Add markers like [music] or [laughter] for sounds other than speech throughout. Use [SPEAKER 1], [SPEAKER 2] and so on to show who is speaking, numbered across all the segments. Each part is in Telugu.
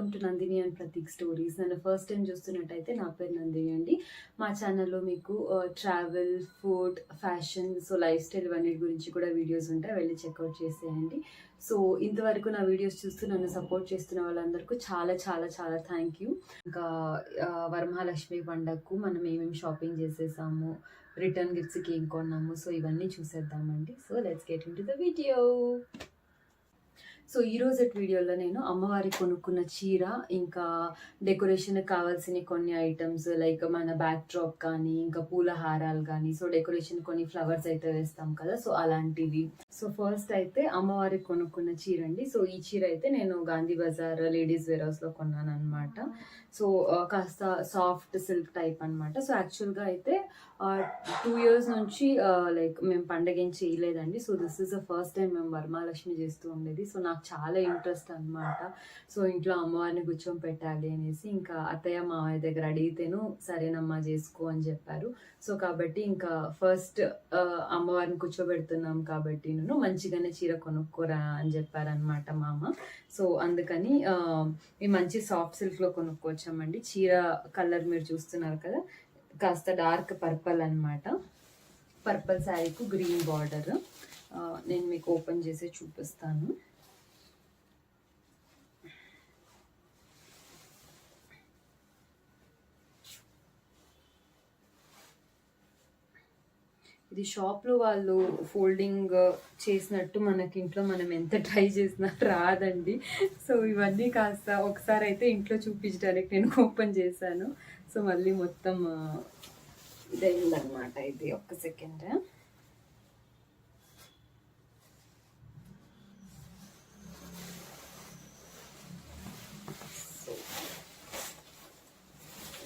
[SPEAKER 1] Welcome to Nandini and Prateek stories. నన్ను ఫస్ట్ టైం చూస్తున్నట్టయితే నా పేరు నందిని అండి. మా ఛానల్లో మీకు travel food fashion so life style ఇవన్నీ గురించి కూడా వీడియోస్ ఉంటాయి. వెళ్ళి చెక్అవుట్ చేసేయండి. సో ఇంతవరకు నా వీడియోస్ చూస్తూ నన్ను సపోర్ట్ చేస్తున్న వాళ్ళందరికీ చాలా చాలా చాలా థ్యాంక్ యూ ఇంకా వరమహాలక్ష్మి పండగకు మనం ఏమేమి షాపింగ్ చేసేసాము రిటర్న్ గిఫ్ట్స్కి ఏం కొన్నాము సో ఇవన్నీ చూసేద్దామండి. So let's get into the video so ఈ రోజు వీడియోలో నేను అమ్మవారికి కొనుక్కున్న చీర ఇంకా డెకరేషన్ కావాల్సిన కొన్ని ఐటమ్స్ లైక్ మన బ్యాక్ డ్రాప్ కానీ ఇంకా పూల హారాలు కానీ సో డెకరేషన్ కొన్ని ఫ్లవర్స్ అయితే వేస్తాం కదా సో అలాంటివి. సో ఫస్ట్ అయితే అమ్మవారికి కొనుక్కున్న చీర అండి. సో ఈ చీర అయితే నేను గాంధీ బజార్ లేడీస్ వేర్ హౌస్లో కొన్నాను అనమాట సో కాస్త సాఫ్ట్ సిల్క్ టైప్ అన్నమాట. సో యాక్చువల్గా అయితే టూ ఇయర్స్ నుంచి లైక్ మేము పండగ ఏం చేయలేదండి. So this is the first time మేము వర్మాలక్ష్మి చేస్తూ ఉండేది. సో నాకు చాలా ఇంట్రెస్ట్ అన్నమాట. సో ఇంట్లో అమ్మవారిని కూర్చొని పెట్టాలి అనేసి ఇంకా అత్తయ్య మావయ్య దగ్గర అడిగితేను సరేనమ్మా చేసుకో అని చెప్పారు. సో కాబట్టి ఇంకా ఫస్ట్ అమ్మవారిని కూర్చోబెడుతున్నాం కాబట్టి నేను మంచిగానే చీర కొనుక్కోరా అని చెప్పారనమాట మామ. సో అందుకని ఈ మంచి సాఫ్ట్ సిల్క్లో కొనుక్కోవచ్చామండి. కొనుక్కొచ్చామండి చీర కలర్ మీరు చూస్తున్నారు కదా కాస్త డార్క్ పర్పల్ అన్నమాట. పర్పల్ శారీకు గ్రీన్ బార్డర్ నేను మీకు ఓపెన్ చేసి చూపిస్తాను. ఇది షాప్లో వాళ్ళు ఫోల్డింగ్ చేసినట్టు మనకి ఇంట్లో మనం ఎంత ట్రై చేసినా రాదండి. సో ఇవన్నీ కాస్త ఒకసారి అయితే ఇంట్లో చూపించడానికి నేను ఓపెన్ చేశాను. సో మళ్ళీ మొత్తం ఇదైందనమాట ఇది ఒక్క సెకండ్.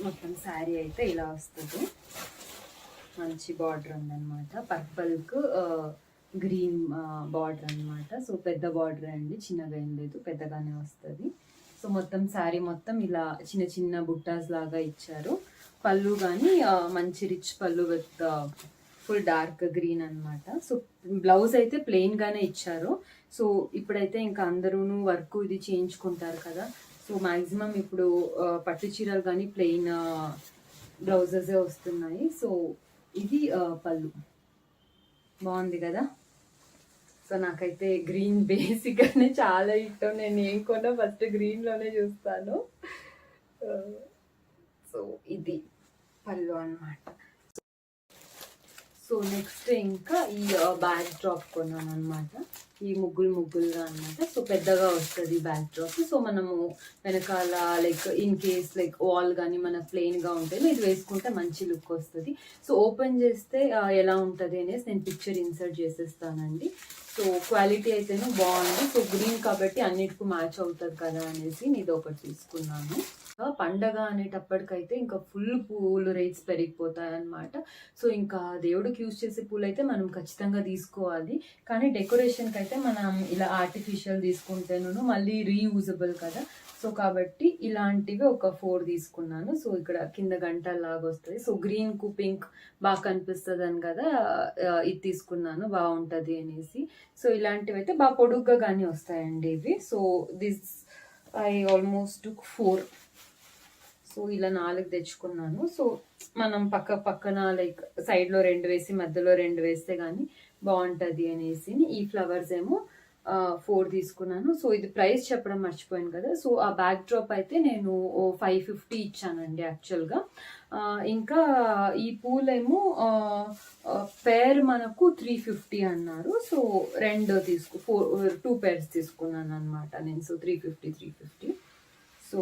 [SPEAKER 1] మొత్తం శారీ అయితే ఇలా వస్తుంది. మంచి బార్డర్ ఉందన్నమాట. పర్పల్కు గ్రీన్ బార్డర్ అన్నమాట. సో పెద్ద బార్డర్ అండి. చిన్నగా ఏం లేదు. పెద్దగానే వస్తుంది. సో మొత్తం శారీ మొత్తం ఇలా చిన్న చిన్న బుట్టాస్ లాగా ఇచ్చారు. పళ్ళు కానీ మంచి రిచ్ పళ్ళు విత్ ఫుల్ డార్క్ గ్రీన్ అన్నమాట. సో బ్లౌజ్ అయితే ప్లెయిన్గానే ఇచ్చారు. సో ఇప్పుడైతే ఇంకా అందరూను వర్క్ ఇది చేయించుకుంటారు కదా. సో మ్యాక్సిమం ఇప్పుడు పట్టు చీరలు కానీ ప్లెయిన్ బ్లౌజెస్ వస్తున్నాయి. సో ఇది పళ్ళు. బాగుంది కదా? సో నాకైతే గ్రీన్ బేసిక్గానే చాలా ఇష్టం. నేను ఏం కొన్నా ఫస్ట్ గ్రీన్లోనే చూస్తాను. సో ఇది పళ్ళు అన్నమాట. సో నెక్స్ట్ ఇంకా ఈ బ్యాక్ డ్రాప్ కొన్నాను అనమాట ఈ ముగ్గులు ముగ్గులుగా అనమాట సో పెద్దగా వస్తుంది బ్యాక్ డ్రాప్ సో మనము వెనకాల like in case like wall కానీ మన ప్లెయిన్గా ఉంటే ఇది వేసుకుంటే మంచి లుక్ వస్తుంది. సో ఓపెన్ చేస్తే ఎలా ఉంటుంది అనేసి నేను పిక్చర్ ఇన్సర్ట్ చేసేస్తానండి. సో క్వాలిటీ అయితేనే బాగుంది. సో గ్రీన్ కాబట్టి అన్నిటికీ మ్యాచ్ అవుతుంది కదా అనేసి నేను ఒకటి తీసుకున్నాను. పండగ అనేటప్పటికైతే ఇంకా ఫుల్ పూలు రేట్స్ పెరిగిపోతాయి అనమాట సో ఇంకా దేవుడికి యూజ్ చేసే పూలు అయితే మనం ఖచ్చితంగా తీసుకోవాలి. కానీ డెకరేషన్కి అయితే మనం ఇలా ఆర్టిఫిషియల్ తీసుకుంటేను మళ్ళీ రీయూజబుల్ కదా. సో కాబట్టి ఇలాంటివి ఒక ఫోర్ తీసుకున్నాను. సో ఇక్కడ కింద గంటల్లాగా వస్తుంది. సో గ్రీన్కు పింక్ బాగా కనిపిస్తుంది అని కదా ఇది తీసుకున్నాను. బాగుంటుంది అనేసి. సో ఇలాంటివి అయితే బాగా పొడుగ్గా కానీ వస్తాయండి ఇవి. So this I almost four. So ఇలా నాలుగు తెచ్చుకున్నాను. సో మనం పక్క పక్కన లైక్ సైడ్లో రెండు వేసి మధ్యలో రెండు వేస్తే కానీ బాగుంటుంది అనేసి. ఈ ఫ్లవర్స్ ఏమో ఫోర్ తీసుకున్నాను. సో ఇది ప్రైస్ చెప్పడం మర్చిపోయాను కదా. సో ఆ బ్యాక్ డ్రాప్ అయితే నేను ఫైవ్ ఫిఫ్టీ ఇచ్చానండి యాక్చువల్గా ఇంకా ఈ పూలేమో పేర్ మనకు త్రీ ఫిఫ్టీ అన్నారు. సో రెండు తీసుకు ఫోర్ టూ పేర్స్ తీసుకున్నాను అనమాట నేను. So three fifty three fifty so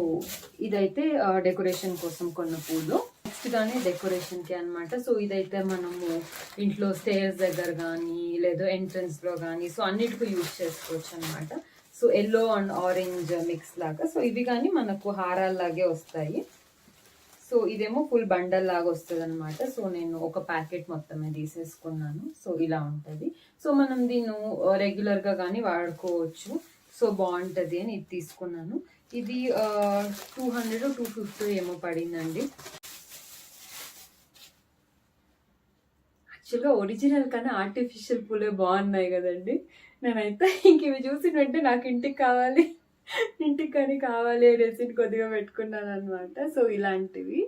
[SPEAKER 1] ఇదైతే డెకరేషన్ కోసం కొన్న పూలు. నెక్స్ట్ కానీ డెకరేషన్కి అనమాట సో ఇదైతే మనము ఇంట్లో స్టేర్స్ దగ్గర కానీ లేదా ఎంట్రన్స్లో కానీ సో అన్నిటికీ యూజ్ చేసుకోవచ్చు అనమాట so yellow and orange mix లాగా. సో ఇవి కానీ మనకు హారాల్లాగే వస్తాయి. సో ఇదేమో ఫుల్ బండల్ లాగా వస్తుంది అనమాట సో నేను ఒక ప్యాకెట్ మొత్తమే తీసేసుకున్నాను. సో ఇలా ఉంటుంది. సో మనం దీన్ని రెగ్యులర్గా కానీ వాడుకోవచ్చు. సో బాగుంటుంది అని ఇది తీసుకున్నాను. ఇది టూ హండ్రెడ్ టూ ఫిఫ్టీ ఏమో పడిందండి. యాక్చువల్గా ఒరిజినల్ కన్నా ఆర్టిఫిషియల్ పూలే బాగున్నాయి కదండి. నేనైతే ఇంక ఇవి చూసిన వెంటనే నాకు ఇంటికి కావాలి ఇంటికి కానీ కావాలి అనేసి కొద్దిగా పెట్టుకున్నాను అనమాట సో ఇలాంటివి.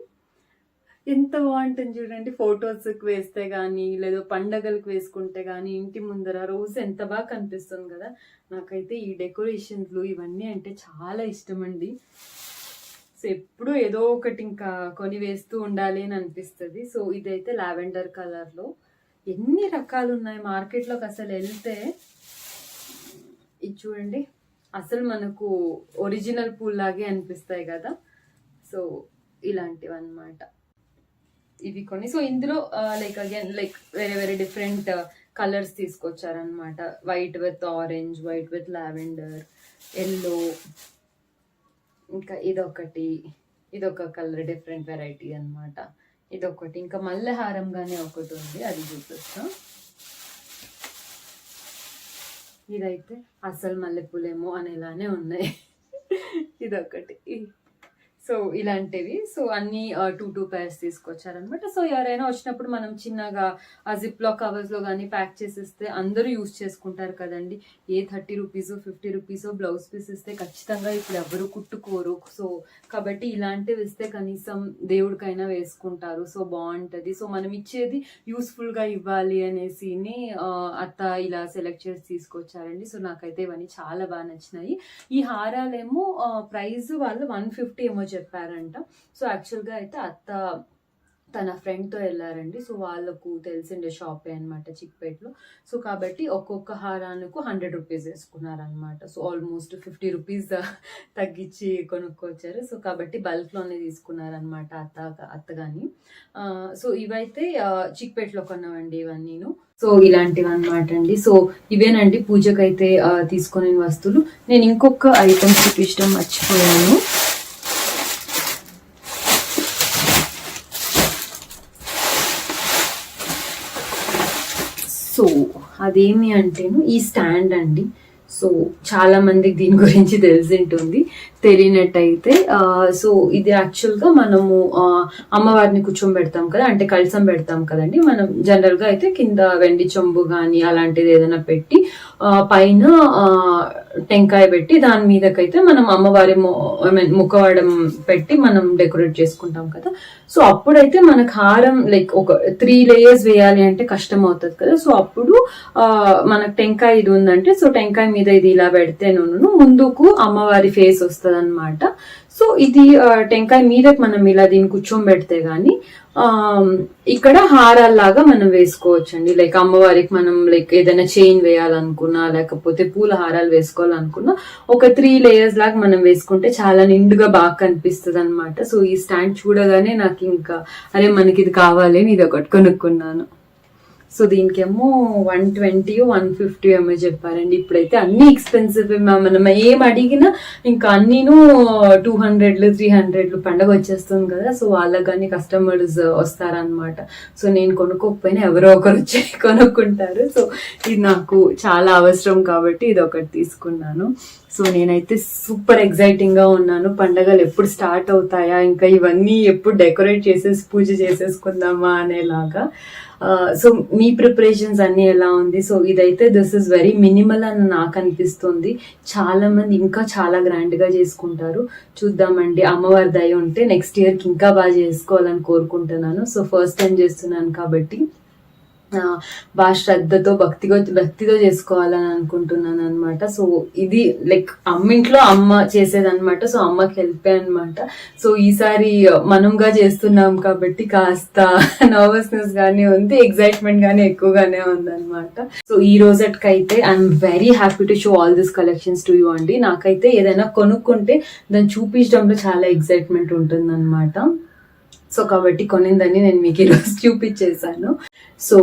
[SPEAKER 1] ఎంత బాగుంటుంది చూడండి ఫొటోస్కి వేస్తే కానీ లేదా పండగలకు వేసుకుంటే కానీ ఇంటి ముందర రోజు ఎంత బాగా కనిపిస్తుంది కదా. నాకైతే ఈ డెకరేషన్లు ఇవన్నీ అంటే చాలా ఇష్టం అండి సో ఎప్పుడు ఏదో ఒకటి ఇంకా కొని వేస్తూ ఉండాలి అని అనిపిస్తుంది. సో ఇదైతే లావెండర్ కలర్లో. ఎన్ని రకాలు ఉన్నాయి మార్కెట్లోకి అసలు వెళ్తే? ఇది చూడండి. అసలు మనకు ఒరిజినల్ పూల్లాగే అనిపిస్తాయి కదా. సో ఇలాంటివి అన్నమాట ఇవి కొన్ని. సో ఇందులో లైక్ అగైన్ లైక్ వేరే వేరే different colours తీసుకొచ్చారనమాట white with orange white with lavender yellow ఇంకా ఇదొకటి. ఇదొక కలర్ డిఫరెంట్ వెరైటీ అనమాట ఇది ఇదొకటి. ఇంకా మల్లె హారంగానే ఒకటి ఉంది అది చూపిస్తాం. ఇదైతే అసలు మల్లెపూలేమో అనేలానే ఉన్నాయి. [laughs] ఇదొకటి. సో ఇలాంటివి. సో అన్ని టూ టూ పేర్స్ తీసుకొచ్చారనమాట సో ఎవరైనా వచ్చినప్పుడు మనం చిన్నగా ఆ జిప్లో కవర్స్లో కానీ ప్యాక్ చేసిస్తే అందరూ యూజ్ చేసుకుంటారు కదండి. A thirty rupees fifty rupees blouse piece ఇస్తే ఖచ్చితంగా ఇప్పుడు ఎవరు కుట్టుకోరు. సో కాబట్టి ఇలాంటివి ఇస్తే కనీసం దేవుడికైనా వేసుకుంటారు. సో బాగుంటుంది. సో మనం ఇచ్చేది యూస్ఫుల్గా ఇవ్వాలి అనేసి అత్త ఇలా సెలెక్ట్ చేసి తీసుకొచ్చారండి. సో నాకైతే ఇవన్నీ చాలా బాగా నచ్చినాయి. ఈ హారాలేమో ప్రైస్ వాళ్ళు వన్ ఫిఫ్టీ ఏమో చెప్పారంట. సో యాక్చువల్గా అయితే అత్త తన ఫ్రెండ్తో వెళ్ళారండి సో వాళ్ళకు తెలిసిండే షాపే అనమాట చిక్పేట్లో. సో కాబట్టి ఒక్కొక్క హారానికి హండ్రెడ్ రూపీస్ వేసుకున్నారనమాట సో ఆల్మోస్ట్ ఫిఫ్టీ రూపీస్ తగ్గించి కొనుక్కొచ్చారు. సో కాబట్టి బల్క్లోనే తీసుకున్నారనమాట అత్త అత్తగాని. సో ఇవైతే ఆ, చిక్పేట్లో కొన్నామండి నేను సో ఇలాంటివి అనమాట అండి. సో ఇవేనండి పూజకైతే తీసుకునే వస్తువులు. నేను ఇంకొక ఐటమ్ చూపించడం మర్చిపోయాను సో అదేమి అంటేను ఈ స్టాండ్ అండి. సో చాలా మందికి దీని గురించి తెలిసి ఉంటుంది తెలియనట్టయితే సో ఇది యాక్చువల్గా మనము అమ్మవారిని కూర్చోబెడతాం కదా అంటే కలసం పెడతాం కదండి. మనం జనరల్గా అయితే కింద వెండి చెంబు కానీ అలాంటిది ఏదైనా పెట్టి పైన టెంకాయ పెట్టి దాని మీదకైతే మనం అమ్మవారి మొ- I ముఖవాడం పెట్టి మనం డెకరేట్ చేసుకుంటాం కదా. సో అప్పుడైతే మనకు హారం లైక్ ఒక త్రీ లేయర్స్ వేయాలి అంటే కష్టం అవుతుంది కదా. సో అప్పుడు మనకు టెంకాయ ఇది ఉందంటే సో టెంకాయ మీద ఇది ఇలా పెడితే నూనె ముందుకు అమ్మవారి ఫేస్ వస్తుంది అనమాట సో ఇది టెంకాయ మీద మనం ఇలా దీన్ని కూర్చోబెడితే కానీ ఇక్కడ హారాల్లాగా మనం వేసుకోవచ్చండి. లైక్ అమ్మవారికి మనం లైక్ ఏదైనా చైన్ వేయాలనుకున్నా లేకపోతే పూల హారాలు వేసుకోవాలనుకున్నా ఒక త్రీ లేయర్స్ లాగా మనం వేసుకుంటే చాలా నిండుగా బాగా కనిపిస్తుంది అనమాట సో ఈ స్టాండ్ చూడగానే నాకు ఇంకా అరే మనకి ఇది కావాలి అని ఇది ఒకటి కొనుక్కున్నాను. సో దీనికేమో వన్ ట్వంటీ వన్ ఫిఫ్టీ ఏమో చెప్పారండి. ఇప్పుడైతే అన్ని ఎక్స్పెన్సివ్ మనం ఏం అడిగినా ఇంకా అన్నీను టూ హండ్రెడ్లు త్రీ హండ్రెడ్లు పండగ వచ్చేస్తుంది కదా సో వాళ్ళకి కానీ కస్టమర్స్ వస్తారనమాట సో నేను కొనుక్కోకపోయినా ఎవరో ఒకరు వచ్చి [laughs] కొనుక్కుంటారు. సో ఇది నాకు చాలా అవసరం కాబట్టి ఇది ఒకటి తీసుకున్నాను. సో నేనైతే సూపర్ ఎగ్జైటింగ్గా ఉన్నాను. పండగలు ఎప్పుడు స్టార్ట్ అవుతాయా? ఇంకా ఇవన్నీ ఎప్పుడు డెకరేట్ చేసేసి పూజ చేసేసుకుందామా అనేలాగా. సో మీ ప్రిపరేషన్స్ అన్ని ఎలా ఉంది? సో ఇదైతే దిస్ ఇస్ వెరీ మినిమల్ అని నాకు అనిపిస్తుంది. చాలా మంది ఇంకా చాలా గ్రాండ్గా చేసుకుంటారు. చూద్దామండి. అమ్మవారి దయ ఉంటే నెక్స్ట్ ఇయర్కి ఇంకా బాగా చేసుకోవాలని కోరుకుంటున్నాను. సో ఫస్ట్ టైం చేస్తున్నాను కాబట్టి. బాగా శ్రద్ధతో భక్తిగా భక్తితో చేసుకోవాలని అనుకుంటున్నాను అనమాట సో ఇది లైక్ అమ్మ ఇంట్లో అమ్మ చేసేదనమాట సో అమ్మకి హెల్పే అనమాట సో ఈసారి మనంగా చేస్తున్నాం కాబట్టి కాస్త [laughs] నర్వస్నెస్ గానే ఉంది ఎక్సైట్మెంట్ గానే ఎక్కువగానే ఉంది సో ఈ రోజుకైతే I'm very happy to show all this collections to you అండి. నాకైతే ఏదైనా కొనుక్కుంటే దాన్ని చూపించడంలో చాలా ఎక్సైట్మెంట్ ఉంటుంది సో కాబట్టి కొనిందని నేను మీకు ఈరోజు చూపించేశాను. So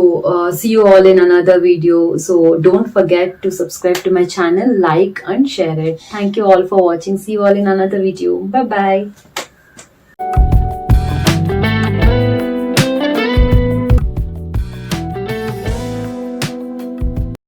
[SPEAKER 1] see you all in another video so don't forget to subscribe to my channel like and share it thank you all for watching see you all in another video bye bye